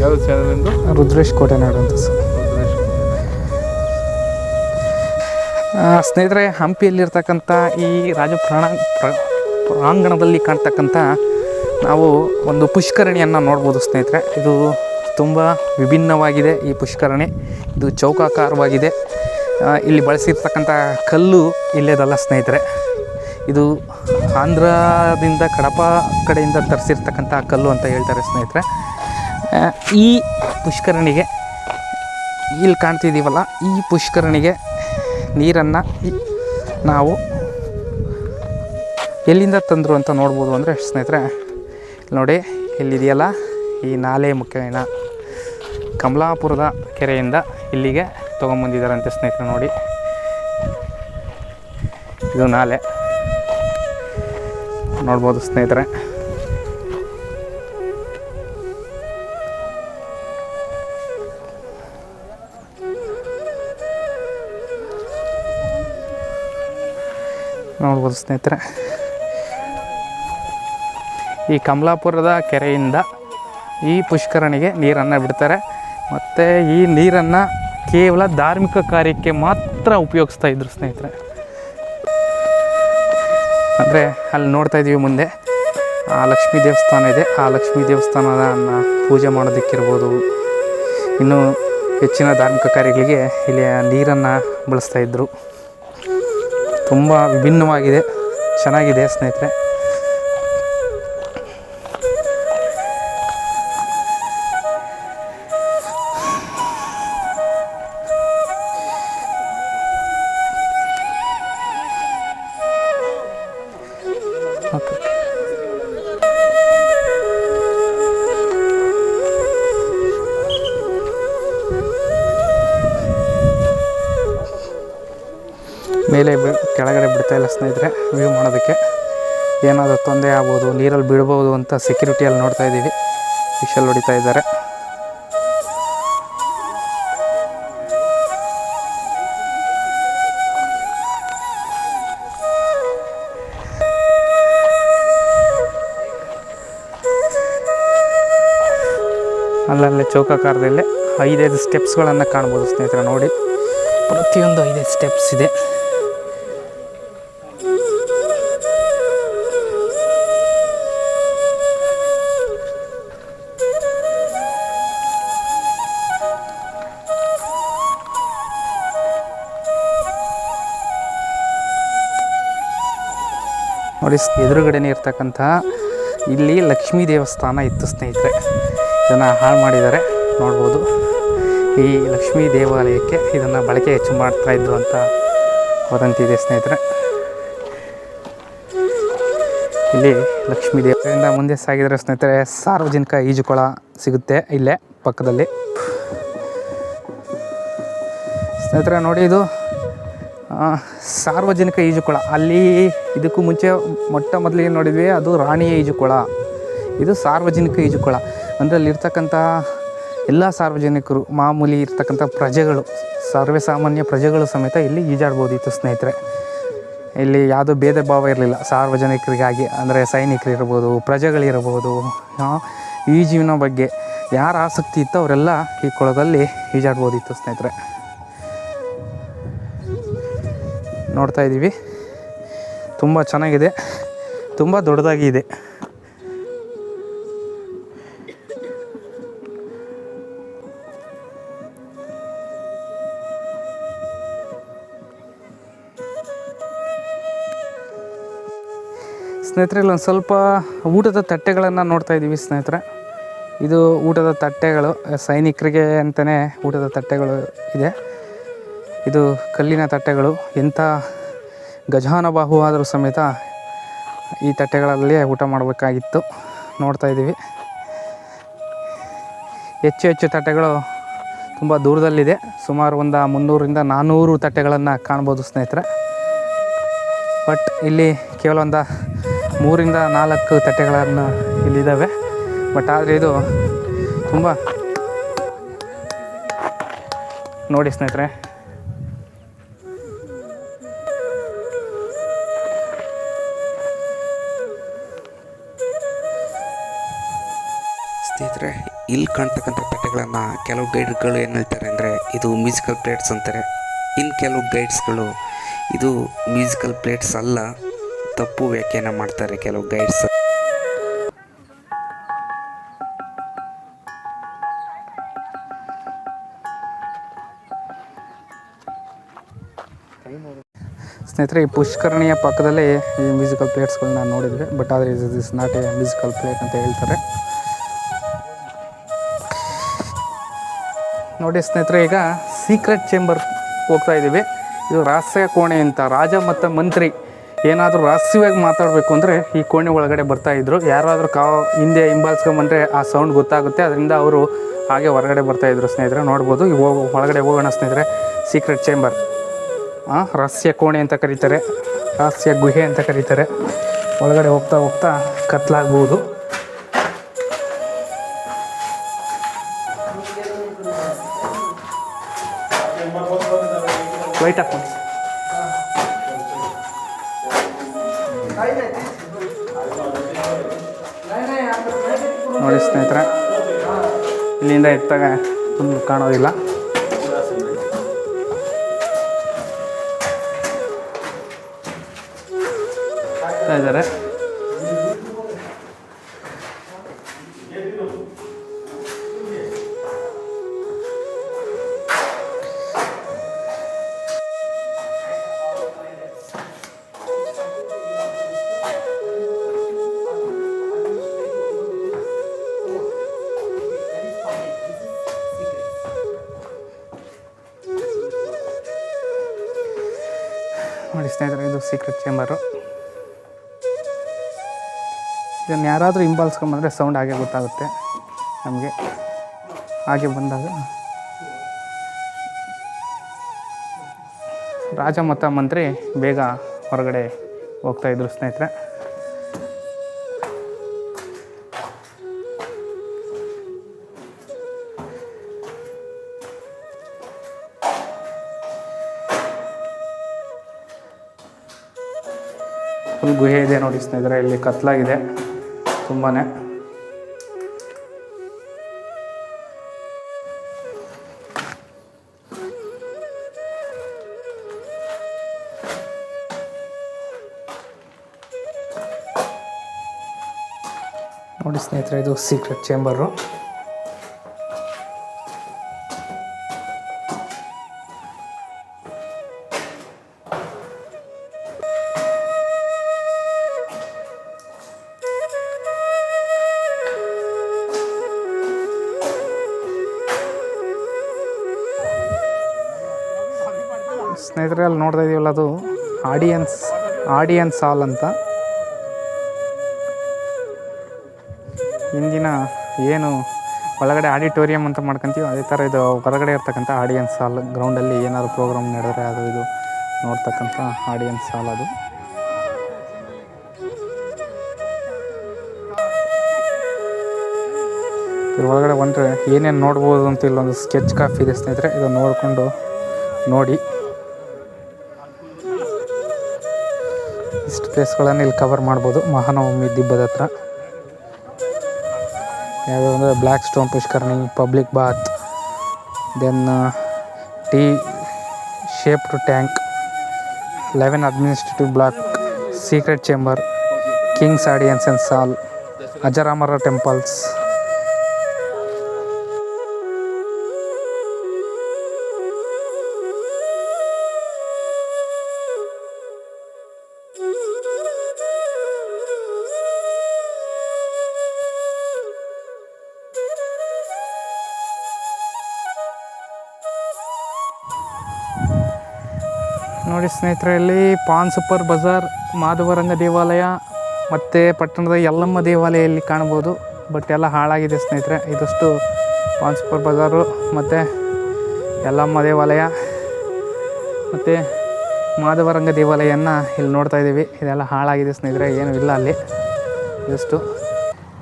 ಯಾವ ಚಾನಲ್ ಎಂದು ರುದ್ರೇಶ್ ಕೋಟೆನಾಡು ಅಂತ ಸರ್. ಸ್ನೇಹಿತರೆ ಹಂಪಿಯಲ್ಲಿರ್ತಕ್ಕಂಥ ಈ ರಾಜ ಪ್ರಾಂಗಣದಲ್ಲಿ ಕಾಣ್ತಕ್ಕಂಥ ನಾವು ಒಂದು ಪುಷ್ಕರಣಿಯನ್ನು ನೋಡ್ಬೋದು ಸ್ನೇಹಿತರೆ. ಇದು ತುಂಬ ವಿಭಿನ್ನವಾಗಿದೆ ಈ ಪುಷ್ಕರಣಿ. ಇದು ಚೌಕಾಕಾರವಾಗಿದೆ. ಇಲ್ಲಿ ಬಳಸಿರ್ತಕ್ಕಂಥ ಕಲ್ಲು ಇಲ್ಲೇದಲ್ಲ ಸ್ನೇಹಿತರೆ. ಇದು ಆಂಧ್ರದಿಂದ ಕಡಪ ಕಡೆಯಿಂದ ತರಿಸಿರ್ತಕ್ಕಂಥ ಕಲ್ಲು ಅಂತ ಹೇಳ್ತಾರೆ ಸ್ನೇಹಿತರೆ. ಈ ಪುಷ್ಕರಣಿಗೆ ಇಲ್ಲಿ ಕಾಣ್ತಿದ್ದೀವಲ್ಲ, ಈ ಪುಷ್ಕರಣಿಗೆ ನೀರನ್ನು ನಾವು ಎಲ್ಲಿಂದ ತಂದರು ಅಂತ ನೋಡ್ಬೋದು ಅಂದರೆ ಸ್ನೇಹಿತರೆ, ನೋಡಿ ಇಲ್ಲಿದೆಯಲ್ಲ, ಈ ನಾಲೆ ಮುಖೇನ ಕಮಲಾಪುರದ ಕೆರೆಯಿಂದ ಇಲ್ಲಿಗೆ ತೊಗೊಂಬಂದಿದ್ದಾರಂತೆ ಸ್ನೇಹಿತರೆ, ನೋಡಿ. ಇದು ನಾಲೆ. ನೋಡ್ಬೋದು ಸ್ನೇಹಿತರೆ. ನೋಡ್ಬೋದು ಸ್ನೇಹಿತರೆ. ಈ ಕಮಲಾಪುರದ ಕೆರೆಯಿಂದ ಈ ಪುಷ್ಕರಣಿಗೆ ನೀರನ್ನು ಬಿಡ್ತಾರೆ. ಮತ್ತು ಈ ನೀರನ್ನು ಕೇವಲ ಧಾರ್ಮಿಕ ಕಾರ್ಯಕ್ಕೆ ಮಾತ್ರ ಉಪಯೋಗಿಸ್ತಾ ಇದ್ರು ಸ್ನೇಹಿತರೆ. ಅಂದರೆ ಅಲ್ಲಿ ನೋಡ್ತಾ ಇದ್ದೀವಿ ಮುಂದೆ. ಆ ಲಕ್ಷ್ಮೀ ದೇವಸ್ಥಾನ ಇದೆ. ಆ ಲಕ್ಷ್ಮೀ ದೇವಸ್ಥಾನನ ಪೂಜೆ ಮಾಡೋದಕ್ಕಿರ್ಬೋದು. ಇನ್ನೂ ಹೆಚ್ಚಿನ ಧಾರ್ಮಿಕ ಕಾರ್ಯಗಳಿಗೆ ಇಲ್ಲಿ ನೀರನ್ನು ಬಳಸ್ತಾಯಿದ್ರು ತುಂಬ ವಿಭಿನ್ನವಾಗಿದೆ. ಚೆನ್ನಾಗಿದೆ ಸ್ನೇಹಿತರೆ. ಸ್ನೇಹಿತರೆ ವ್ಯೂ ಮಾಡೋದಕ್ಕೆ ಏನಾದರೂ ತೊಂದರೆ ಆಗ್ಬೋದು, ನೀರಲ್ಲಿ ಬೀಳ್ಬೋದು ಅಂತ ಸೆಕ್ಯೂರಿಟಿಯಲ್ಲಿ ನೋಡ್ತಾ ಇದ್ದೀವಿ. ಫಿಶಲ್ ಹೊಡಿತಾ ಇದ್ದಾರೆ. ಅಲ್ಲಲ್ಲೇ ಚೌಕಾಕಾರದಲ್ಲೇ ಐದೈದು ಸ್ಟೆಪ್ಸ್ಗಳನ್ನು ಕಾಣ್ಬೋದು ಸ್ನೇಹಿತರೆ, ನೋಡಿ. ಪ್ರತಿಯೊಂದು ಐದೈದು ಸ್ಟೆಪ್ಸ್ ಇದೆ. ನೋಡಿ, ಎದುರುಗಡೆನೇ ಇರ್ತಕ್ಕಂತಹ ಇಲ್ಲಿ ಲಕ್ಷ್ಮೀ ದೇವಸ್ಥಾನ ಇತ್ತು ಸ್ನೇಹಿತರೆ. ಇದನ್ನು ಹಾಳು ಮಾಡಿದ್ದಾರೆ. ನೋಡ್ಬೋದು. ಈ ಲಕ್ಷ್ಮೀ ದೇವಾಲಯಕ್ಕೆ ಇದನ್ನು ಬಳಕೆ ಹೆಚ್ಚು ಮಾಡ್ತಾ ಇದ್ರು ಅಂತ ವದಂತಿ ಇದೆ ಸ್ನೇಹಿತರೆ. ಇಲ್ಲಿ ಲಕ್ಷ್ಮೀ ದೇವರಿಂದ ಮುಂದೆ ಸಾಗಿದರೆ ಸ್ನೇಹಿತರೆ, ಸಾರ್ವಜನಿಕ ಈಜುಕೊಳ ಸಿಗುತ್ತೆ ಇಲ್ಲೇ ಪಕ್ಕದಲ್ಲಿ. ಸ್ನೇಹಿತರೆ, ನೋಡಿ ಇದು ಸಾರ್ವಜನಿಕ ಈಜುಕೊಳ. ಅಲ್ಲಿ ಇದಕ್ಕೂ ಮುಂಚೆ ಮೊಟ್ಟ ಮೊದಲಿಗೆ ನೋಡಿದ್ವಿ? ಅದು ರಾಣಿಯ ಈಜುಕೊಳ. ಇದು ಸಾರ್ವಜನಿಕ ಈಜುಕೊಳ. ಅಂದರೆ ಅಲ್ಲಿರ್ತಕ್ಕಂಥ ಎಲ್ಲ ಸಾರ್ವಜನಿಕರು, ಮಾಮೂಲಿ ಇರ್ತಕ್ಕಂಥ ಪ್ರಜೆಗಳು, ಸರ್ವೇಸಾಮಾನ್ಯ ಪ್ರಜೆಗಳು ಸಮೇತ ಇಲ್ಲಿ ಈಜಾಡ್ಬೋದಿತ್ತು ಸ್ನೇಹಿತರೆ. ಇಲ್ಲಿ ಯಾವುದೋ ಭೇದ ಭಾವ ಇರಲಿಲ್ಲ. ಸಾರ್ವಜನಿಕರಿಗಾಗಿ, ಅಂದರೆ ಸೈನಿಕರಿರ್ಬೋದು, ಪ್ರಜೆಗಳಿರ್ಬೋದು ಈ ಜೀವನ ಬಗ್ಗೆ ಯಾರ ಆಸಕ್ತಿ ಇತ್ತು ಅವರೆಲ್ಲ ಈ ಕೊಳದಲ್ಲಿ ಈಜಾಡ್ಬೋದಿತ್ತು ಸ್ನೇಹಿತರೆ. ನೋಡ್ತಾ ಇದ್ದೀವಿ. ತುಂಬ ಚೆನ್ನಾಗಿದೆ. ತುಂಬ ದೊಡ್ಡದಾಗಿ ಇದೆ. ಸ್ನೇಹಿತರೆ ಇಲ್ಲೊಂದು ಸ್ವಲ್ಪ ಊಟದ ತಟ್ಟೆಗಳನ್ನು ನೋಡ್ತಾ ಇದ್ದೀವಿ ಸ್ನೇಹಿತರೆ. ಇದು ಊಟದ ತಟ್ಟೆಗಳು, ಸೈನಿಕರಿಗೆ ಅಂತಲೇ ಊಟದ ತಟ್ಟೆಗಳು ಇದೆ. ಇದು ಕಲ್ಲಿನ ತಟ್ಟೆಗಳು. ಎಂಥ ಗಜಾನಬಾಹು ಆದರೂ ಸಮೇತ ಈ ತಟ್ಟೆಗಳಲ್ಲೇ ಊಟ ಮಾಡಬೇಕಾಗಿತ್ತು. ನೋಡ್ತಾ ಇದ್ದೀವಿ. ಹೆಚ್ಚು ಹೆಚ್ಚು ತಟ್ಟೆಗಳು ತುಂಬ ದೂರದಲ್ಲಿದೆ. ಸುಮಾರು ಒಂದು ಮುನ್ನೂರಿಂದ ನಾನ್ನೂರು ತಟ್ಟೆಗಳನ್ನು ಕಾಣ್ಬೋದು ಸ್ನೇಹಿತರೆ. ಬಟ್ ಇಲ್ಲಿ ಕೇವಲ ಒಂದು ಮೂರಿಂದ ನಾಲ್ಕು ತಟ್ಟೆಗಳನ್ನು ಇಲ್ಲಿದ್ದಾವೆ. ಬಟ್ ಆದರೆ ಇದು ತುಂಬ ನೋಡಿ ಸ್ನೇಹಿತರೆ ಸ್ನೇಹಿತರೆ. ಕಾಣ್ತಕ್ಕಂಥ ಪಟ್ಟೆಗಳನ್ನು ಕೆಲವು ಗೈಡ್ಗಳು ಏನು ಹೇಳ್ತಾರೆ ಅಂದರೆ ಇದು ಮ್ಯೂಸಿಕಲ್ ಪ್ಲೇಟ್ಸ್ ಅಂತಾರೆ. ಇನ್ನು ಕೆಲವು ಗೈಡ್ಸ್ಗಳು ಇದು ಮ್ಯೂಸಿಕಲ್ ಪ್ಲೇಟ್ಸ್ ಅಲ್ಲ, ತಪ್ಪು ವ್ಯಾಖ್ಯಾನ ಮಾಡ್ತಾರೆ ಕೆಲವು ಗೈಡ್ಸ್ ಸ್ನೇಹಿತರೆ, ಈ ಪುಷ್ಕರಣಿಯ ಪಕ್ಕದಲ್ಲೇ ಈ ಮ್ಯೂಸಿಕಲ್ ಪ್ಲೇಟ್ಸ್ಗಳನ್ನ ನೋಡಿದ್ವಿ ಬಟ್ ಆದರೆ is not a musical plate ಅಂತ ಹೇಳ್ತಾರೆ. ನೋಡಿ ಸ್ನೇಹಿತರೆ, ಈಗ ಸೀಕ್ರೆಟ್ ಚೇಂಬರ್ ಹೋಗ್ತಾ ಇದ್ದೀವಿ ಇದು ರಹಸ್ಯ ಕೋಣೆ ಅಂತ, ರಾಜ ಮತ್ತು ಮಂತ್ರಿ ಏನಾದರೂ ರಹಸ್ಯವಾಗಿ ಮಾತಾಡಬೇಕು ಅಂದರೆ ಈ ಕೋಣೆ ಒಳಗಡೆ ಬರ್ತಾ ಇದ್ರು. ಯಾರಾದರೂ ಕಾ ಹಿಂದೆ ಹಿಂಬಾಲಿಸ್ಕೊಂಬಂದ್ರೆ ಆ ಸೌಂಡ್ ಗೊತ್ತಾಗುತ್ತೆ. ಅದರಿಂದ ಅವರು ಹಾಗೆ ಹೊರಗಡೆ ಬರ್ತಾ ಇದ್ರು ಸ್ನೇಹಿತರೆ, ನೋಡ್ಬೋದು. ಈ ಹೋಗೋ ಒಳಗಡೆ ಹೋಗೋಣ ಸ್ನೇಹಿತರೆ. ಸೀಕ್ರೆಟ್ ಚೇಂಬರ್ ಹಾಂ ರಹಸ್ಯ ಕೋಣೆ ಅಂತ ಕರೀತಾರೆ. ರಹಸ್ಯ ಗುಹೆ ಅಂತ ಕರೀತಾರೆ. ಒಳಗಡೆ ಹೋಗ್ತಾ ಹೋಗ್ತಾ ಕತ್ಲಾಗ್ಬೋದು. ಲೈಟ್ ಹಾಕೊಂಡು ನೋಡಿ ಸ್ನೇಹಿತರೆ ಇಲ್ಲಿಂದ ಎತ್ತಾಗ ತುಂಬ ಕಾಣೋದಿಲ್ಲ. ಇದ್ದಾರೆ ನೋಡಿ ಸ್ನೇಹಿತರೆ ಇದು ಸೀಕ್ರೆಟ್ ಚೇಂಬರು ಇದನ್ನು ಯಾರಾದರೂ ಹಿಂಬಾಲಿಸ್ಕೊಂಬಂದರೆ ಸೌಂಡ್ ಹಾಗೆ ಗೊತ್ತಾಗುತ್ತೆ ನಮಗೆ. ಹಾಗೆ ಬಂದಾಗ ರಾಜ ಮತ ಮಂತ್ರಿ ಬೇಗ ಹೊರಗಡೆ ಹೋಗ್ತಾ ಇದ್ರು ಸ್ನೇಹಿತರೆ. ಫುಲ್ ಗುಹೆ ಇದೆ ನೋಡಿ ಸ್ನೇಹಿತರೆ ಇಲ್ಲಿ ಕತ್ಲಾಗಿದೆ ತುಂಬಾ ನೋಡಿ ಸ್ನೇಹಿತರೆ ಇದು ಸೀಕ್ರೆಟ್ ಚೇಂಬರು ಸ್ನೇಹಿತರೆ, ಅಲ್ಲಿ ನೋಡ್ತಾ ಇದೀವಲ್ಲ ಅದು ಆಡಿಯನ್ಸ್ ಆಡಿಯನ್ಸ್ ಹಾಲ್ ಅಂತ. ಹಿಂದಿನ ಏನು ಒಳಗಡೆ ಆಡಿಟೋರಿಯಂ ಅಂತ ಮಾಡ್ಕೊಂತೀವಿ, ಅದೇ ಥರ ಇದು ಹೊರಗಡೆ ಇರ್ತಕ್ಕಂಥ ಆಡಿಯನ್ಸ್ ಹಾಲ್ ಗ್ರೌಂಡಲ್ಲಿ ಏನಾದ್ರು ಪ್ರೋಗ್ರಾಮ್ ನಡೆದ್ರೆ ಅದು ಇದು ನೋಡ್ತಕ್ಕಂಥ ಆಡಿಯನ್ಸ್ ಹಾಲ್ ಅದು. ಒಳಗಡೆ ಬಂದರೆ ಏನೇನು ನೋಡ್ಬೋದು ಅಂತ ಇಲ್ಲೊಂದು ಸ್ಕೆಚ್ ಕಾಫಿ ಇದೆ ಸ್ನೇಹಿತರೆ ಇದು ನೋಡಿಕೊಂಡು ನೋಡಿ. ಇಷ್ಟು ಪ್ಲೇಸ್ಗಳನ್ನು ಇಲ್ಲಿ ಕವರ್ ಮಾಡ್ಬೋದು. ಮಹಾನವಮಿ ದಿಬ್ಬದ ಹತ್ರ. ಯಾವ್ಯಾವ ಅಂದರೆ black stone Pushkarani public bath then T shaped tank eleven administrative block secret chamber king's audience and ಸಾಲ್ ಅಜರಾಮರ ಟೆಂಪಲ್ಸ್ ನೋಡಿ ಸ್ನೇಹಿತರೆ, ಇಲ್ಲಿ ಪಾನ್ ಸೂಪರ್ ಬಜಾರ್, ಮಾಧವರಂಗ ದೇವಾಲಯ ಮತ್ತು ಪಟ್ಟಣದ ಯಲ್ಲಮ್ಮ ದೇವಾಲಯ ಇಲ್ಲಿ ಕಾಣ್ಬೋದು ಬಟ್ ಎಲ್ಲ ಹಾಳಾಗಿದೆ ಸ್ನೇಹಿತರೆ. ಇದಷ್ಟು ಪಾನ್ ಸೂಪರ್ ಬಜಾರು ಮತ್ತು ಯಲ್ಲಮ್ಮ ದೇವಾಲಯ ಮತ್ತು ಮಾಧವರಂಗ ದೇವಾಲಯನ ಇಲ್ಲಿ ನೋಡ್ತಾ ಇದ್ದೀವಿ. ಇದೆಲ್ಲ ಹಾಳಾಗಿದೆ ಸ್ನೇಹಿತರೆ, ಏನೂ ಇಲ್ಲ ಅಲ್ಲಿ. ಜಸ್ಟು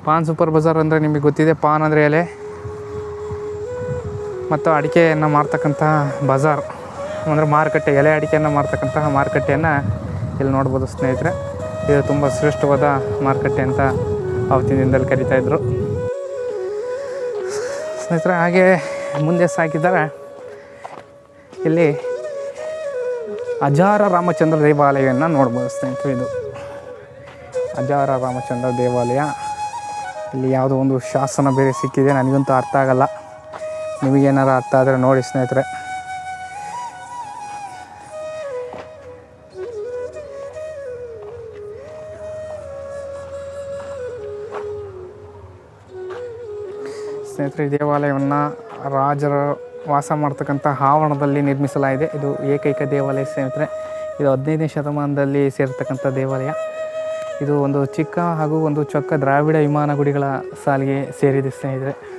ಪಾನ್ ಸೂಪರ್ ಬಜಾರ್ ಅಂದರೆ ನಿಮಗೆ ಗೊತ್ತಿದೆ, ಪಾನ್ ಅಂದರೆ ಎಲೆ ಮತ್ತು ಅಡಿಕೆಯನ್ನು ಮಾರ್ತಕ್ಕಂತಹ ಬಜಾರ್. ಅಂದರೆ ಮಾರುಕಟ್ಟೆ, ಎಲೆ ಅಡಿಕೆಯನ್ನು ಮಾರ್ತಕ್ಕಂತಹ ಮಾರುಕಟ್ಟೆಯನ್ನು ಇಲ್ಲಿ ನೋಡ್ಬೋದು ಸ್ನೇಹಿತರೆ. ಇದು ತುಂಬ ಶ್ರೇಷ್ಠವಾದ ಮಾರುಕಟ್ಟೆ ಅಂತ ಅವತ್ತಿನ ದಿನದಲ್ಲಿ ಕರಿತಾಯಿದ್ರು ಸ್ನೇಹಿತರೆ, ಹಾಗೆ ಮುಂದೆ ಸಾಕಿದ್ದಾರೆ. ಇಲ್ಲಿ ಅಜಾರ ರಾಮಚಂದ್ರ ದೇವಾಲಯವನ್ನು ನೋಡ್ಬೋದು ಸ್ನೇಹಿತರೆ ಇದು ಅಜಾರ ರಾಮಚಂದ್ರ ದೇವಾಲಯ, ಇಲ್ಲಿ ಯಾವುದೋ ಒಂದು ಶಾಸನ ಬೇರೆ ಸಿಕ್ಕಿದೆ, ನನಗಂತೂ ಅರ್ಥ ಆಗಲ್ಲ. ನಿಮಗೇನಾರು ಅರ್ಥ ಆದರೆ ನೋಡಿ ಸ್ನೇಹಿತರೆ. ಸ್ನೇಹಿತರೆ ದೇವಾಲಯವನ್ನು ರಾಜರ ವಾಸ ಮಾಡ್ತಕ್ಕಂಥ ಆವರಣದಲ್ಲಿ ನಿರ್ಮಿಸಲಾಗಿದೆ. ಇದು ಏಕೈಕ ದೇವಾಲಯ ಸ್ನೇಹಿತರೆ. ಇದು ಹದಿನೈದನೇ ಶತಮಾನದಲ್ಲಿ ಸೇರ್ತಕ್ಕಂಥ ದೇವಾಲಯ. ಇದು ಒಂದು ಚಿಕ್ಕ ಹಾಗೂ ಒಂದು ಚೊಕ್ಕ ದ್ರಾವಿಡ ವಿಮಾನ ಗುಡಿಗಳ ಸಾಲಿಗೆ ಸೇರಿದೆ ಸ್ನೇಹಿತರೆ.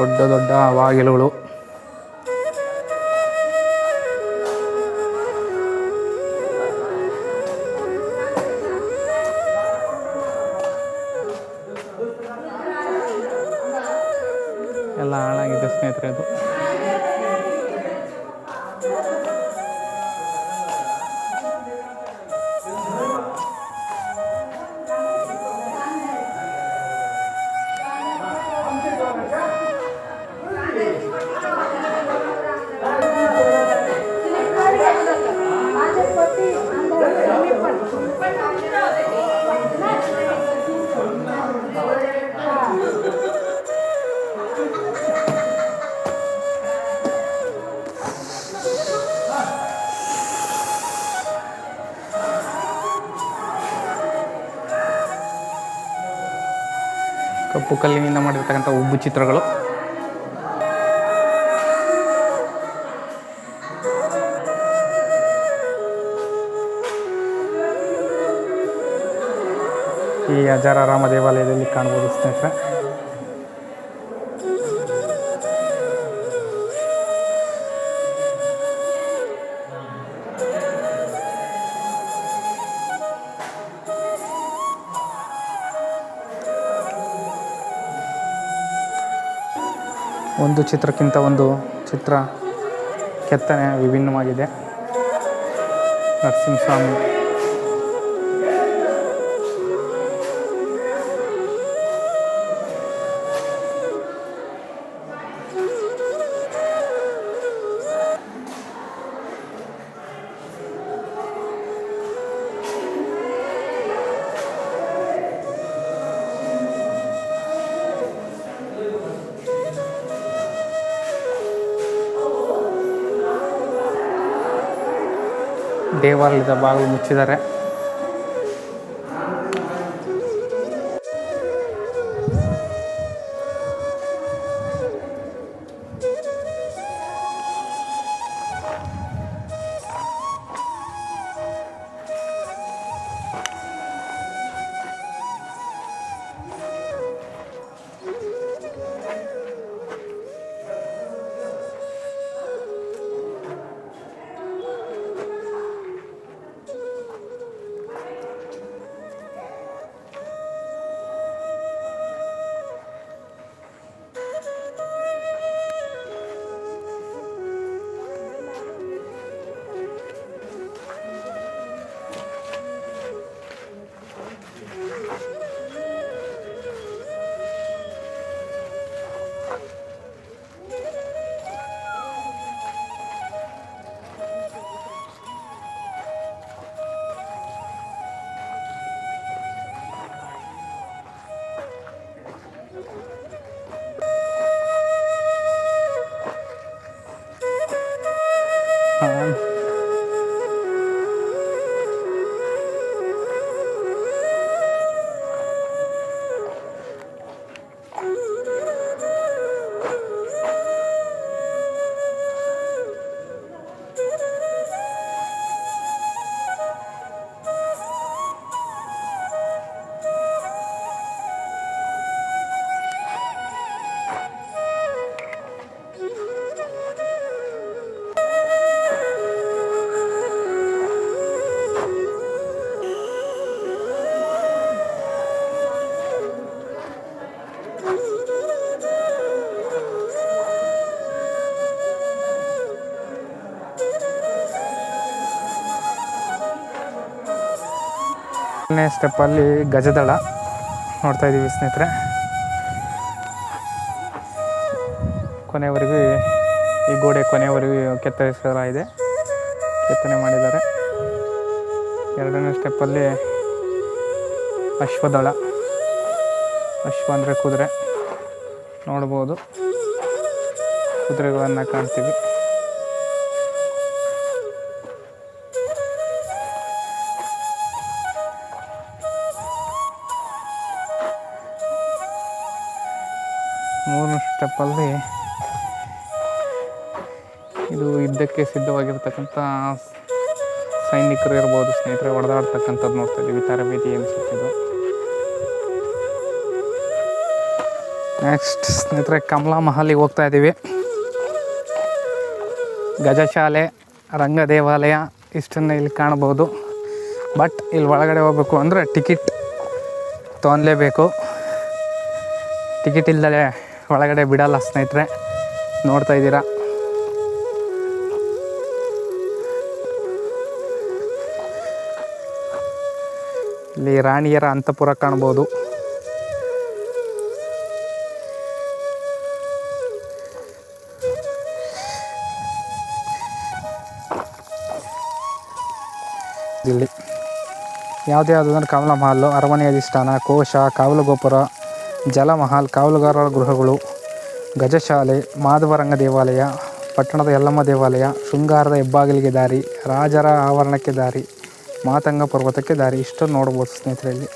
ದೊಡ್ಡ ದೊಡ್ಡ ಬಾಗಿಲುಗಳು. ಎಲ್ಲ ಹಾಳಾಗಿದೆ ಸ್ನೇಹಿತರೆ ಅದು. ಕಪ್ಪು ಕಲ್ಲಿನಿಂದ ಮಾಡಿರ್ತಕ್ಕಂಥ ಉಬ್ಬು ಚಿತ್ರಗಳು. ಈ ಅಜಾರಾರಾಮ ದೇವಾಲಯದಲ್ಲಿ ಕಾಣ್ಬೋದು ಸ್ನೇಹಿತರೆ. ಒಂದು ಚಿತ್ರಕ್ಕಿಂತ ಒಂದು ಚಿತ್ರ ಕೆತ್ತನೆ ವಿಭಿನ್ನವಾಗಿದೆ. ನರಸಿಂಹಸ್ವಾಮಿ ದೇವಾಲಯದ ಬಾಗಿಲು ಮುಚ್ಚಿದ್ದಾರೆ. ಮೊದಲನೇ ಸ್ಟೆಪ್ಪಲ್ಲಿ ಗಜದಳ ನೋಡ್ತಾ ಇದ್ದೀವಿ ಸ್ನೇಹಿತರೆ. ಕೊನೆವರೆಗೂ ಈ ಗೋಡೆ ಕೊನೆವರೆಗೂ ಕೆತ್ತರಿಸಲಾಗಿದೆ. ಕೆತ್ತನೆ ಮಾಡಿದ್ದಾರೆ. ಎರಡನೇ ಸ್ಟೆಪ್ಪಲ್ಲಿ ಅಶ್ವದಳ. ಅಶ್ವ ಅಂದರೆ ಕುದುರೆ. ನೋಡ್ಬೋದು. ಕುದುರೆಗಳನ್ನು ಕಾಣ್ತೀವಿ. ಸ್ಟೆಪ್ಪಲ್ಲಿ ಇದು ಯುದ್ಧಕ್ಕೆ ಸಿದ್ಧವಾಗಿರ್ತಕ್ಕಂಥ ಸೈನಿಕರು ಇರ್ಬೋದು ಸ್ನೇಹಿತರೆ ಹೊಡೆದಾಡ್ತಕ್ಕಂಥದ್ದು ನೋಡ್ತಾ ಇದ್ದೀವಿ. ತರಬೇತಿ ಅನಿಸುತ್ತಿದ್ದು ನೆಕ್ಸ್ಟ್ ಸ್ನೇಹಿತರೆ, ಕಮಲಾ ಮಹಲಿಗೆ ಹೋಗ್ತಾ ಇದ್ದೀವಿ. ಗಜಶಾಲೆ ರಂಗ ದೇವಾಲಯ ಇಷ್ಟನ್ನು ಇಲ್ಲಿ ಕಾಣ್ಬೋದು ಬಟ್ ಇಲ್ಲಿ ಒಳಗಡೆ ಹೋಗ್ಬೇಕು ಅಂದರೆ ಟಿಕೆಟ್ ತೊಗೊಲೇಬೇಕು ಟಿಕೆಟ್ ಇಲ್ಲದೆ ಒಳಗಡೆ ಬಿಡಲ್ಲ ಸ್ನೇಹಿತರೆ. ನೋಡ್ತಾ ಇದ್ದೀರಾ? ಇಲ್ಲಿ ರಾಣಿಯರ ಅಂತಪುರ ಕಾಣ್ಬೋದು. ಇಲ್ಲಿ ಯಾವುದೇ ಯಾವುದಂದ್ರೆ ಕಮಲ ಮಹಲ್ ಅರಮನೆ ಅಧಿಷ್ಠಾನ ಕೋಶ ಕಾವಲು ಗೋಪುರ ಜಲಮಹಲ್, ಕಾವಲುಗಾರರ ಗೃಹಗಳು, ಗಜಶಾಲೆ, ಮಾಧವರಂಗ ದೇವಾಲಯ, ಪಟ್ಟಣದ ಯಲ್ಲಮ್ಮ ದೇವಾಲಯ, ಶೃಂಗಾರದ ಹೆಬ್ಬಾಗಿಲಿಗೆ ದಾರಿ, ರಾಜರ ಆವರಣಕ್ಕೆ ದಾರಿ, ಮಾತಂಗ ಪರ್ವತಕ್ಕೆ ದಾರಿ ಇಷ್ಟು ನೋಡ್ಬೋದು ಸ್ನೇಹಿತರೆ ಇಲ್ಲಿ.